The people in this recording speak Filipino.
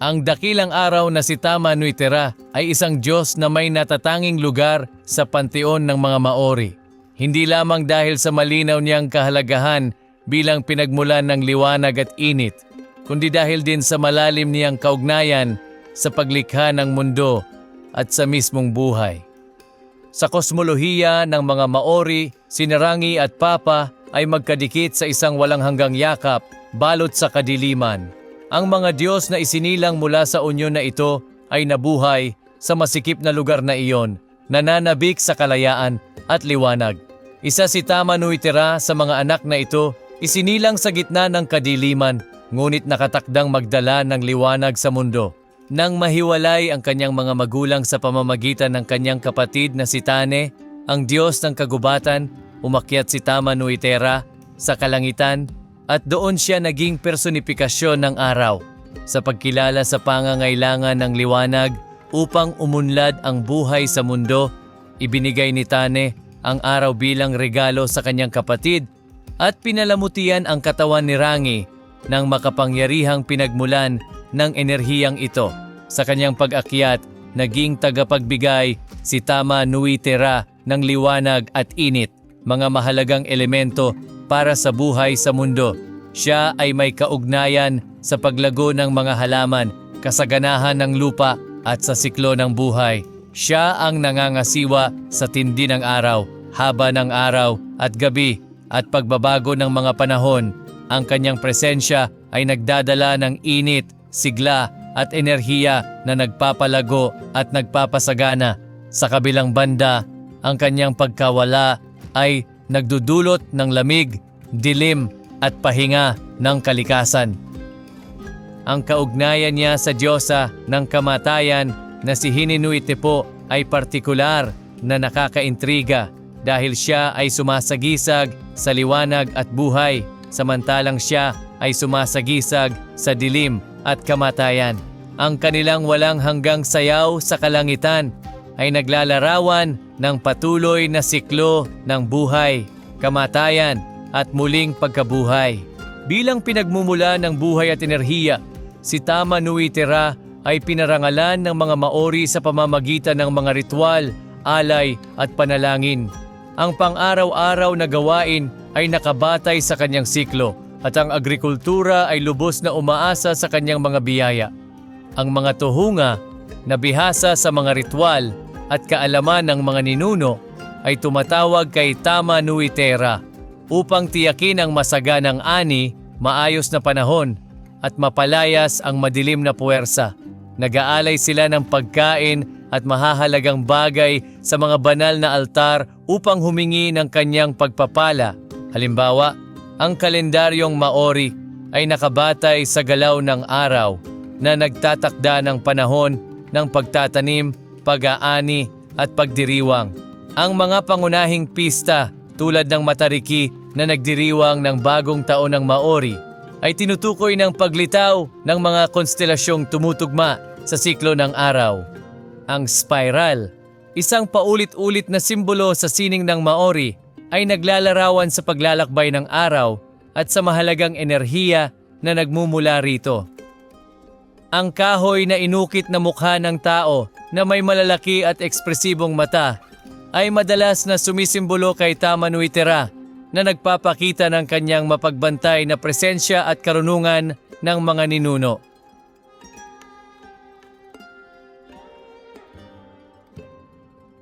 Ang dakilang araw na si Tama Nuitera ay isang Diyos na may natatanging lugar sa panteon ng mga Maori. Hindi lamang dahil sa malinaw niyang kahalagahan bilang pinagmulan ng liwanag at init, kundi dahil din sa malalim niyang kaugnayan sa paglikha ng mundo at sa mismong buhay. Sa kosmolohiya ng mga Maori, si Narangi at Papa ay magkadikit sa isang walang hanggang yakap balot sa kadiliman. Ang mga Diyos na isinilang mula sa unyon na ito ay nabuhay sa masikip na lugar na iyon, nananabik sa kalayaan at liwanag. Isa si Tama Nuitera sa mga anak na ito, isinilang sa gitna ng kadiliman, ngunit nakatakdang magdala ng liwanag sa mundo. Nang mahiwalay ang kanyang mga magulang sa pamamagitan ng kanyang kapatid na si Tane, ang Diyos ng kagubatan, umakyat si Tama Nuitera sa kalangitan at doon siya naging personifikasyon ng araw sa pagkilala sa pangangailangan ng liwanag upang umunlad ang buhay sa mundo. Ibinigay ni Tane ang araw bilang regalo sa kanyang kapatid at pinalamutian ang katawan ni Rangi ng makapangyarihang pinagmulan ng enerhiyang ito. Sa kanyang pag-akyat, naging tagapagbigay si Tama Nuitera ng liwanag at init, mga mahalagang elemento para sa buhay sa mundo. Siya ay may kaugnayan sa paglago ng mga halaman, kasaganahan ng lupa at sa siklo ng buhay. Siya ang nangangasiwa sa tindi ng araw, haba ng araw at gabi at pagbabago ng mga panahon. Ang kanyang presensya ay nagdadala ng init, sigla at enerhiya na nagpapalago at nagpapasagana. Sa kabilang banda, ang kanyang pagkawala ay nagdudulot ng lamig, dilim at pahinga ng kalikasan. Ang kaugnayan niya sa Diyosa ng kamatayan na si Hininuitepo ay partikular na nakakaintriga dahil siya ay sumasagisag sa liwanag at buhay samantalang siya ay sumasagisag sa dilim at kamatayan. Ang kanilang walang hanggang sayaw sa kalangitan ay naglalarawan ng patuloy na siklo ng buhay, kamatayan at muling pagkabuhay. Bilang pinagmumula ng buhay at enerhiya, si Tama Nuitera ay pinarangalan ng mga Maori sa pamamagitan ng mga ritual, alay at panalangin. Ang pang-araw-araw na gawain ay nakabatay sa kanyang siklo at ang agrikultura ay lubos na umaasa sa kanyang mga biyaya. Ang mga tuhunga na bihasa sa mga ritual at kaalaman ng mga ninuno ay tumatawag kay Tama Nuitera upang tiyakin ang masaganang ani, maayos na panahon at mapalayas ang madilim na puwersa. Nag-aalay sila ng pagkain at mahahalagang bagay sa mga banal na altar upang humingi ng kanyang pagpapala. Halimbawa, ang kalendaryong Maori ay nakabatay sa galaw ng araw na nagtatakda ng panahon ng pagtatanim, pag-aani at pagdiriwang. Ang mga pangunahing pista tulad ng Matariki na nagdiriwang ng bagong taon ng Maori ay tinutukoy ng paglitaw ng mga konstelasyong tumutugma sa siklo ng araw. Ang spiral, isang paulit-ulit na simbolo sa sining ng Maori, ay naglalarawan sa paglalakbay ng araw at sa mahalagang enerhiya na nagmumula rito. Ang kahoy na inukit na mukha ng tao na may malalaki at ekspresibong mata ay madalas na sumisimbolo kay Tama Nuitera na nagpapakita ng kanyang mapagbantay na presensya at karunungan ng mga ninuno.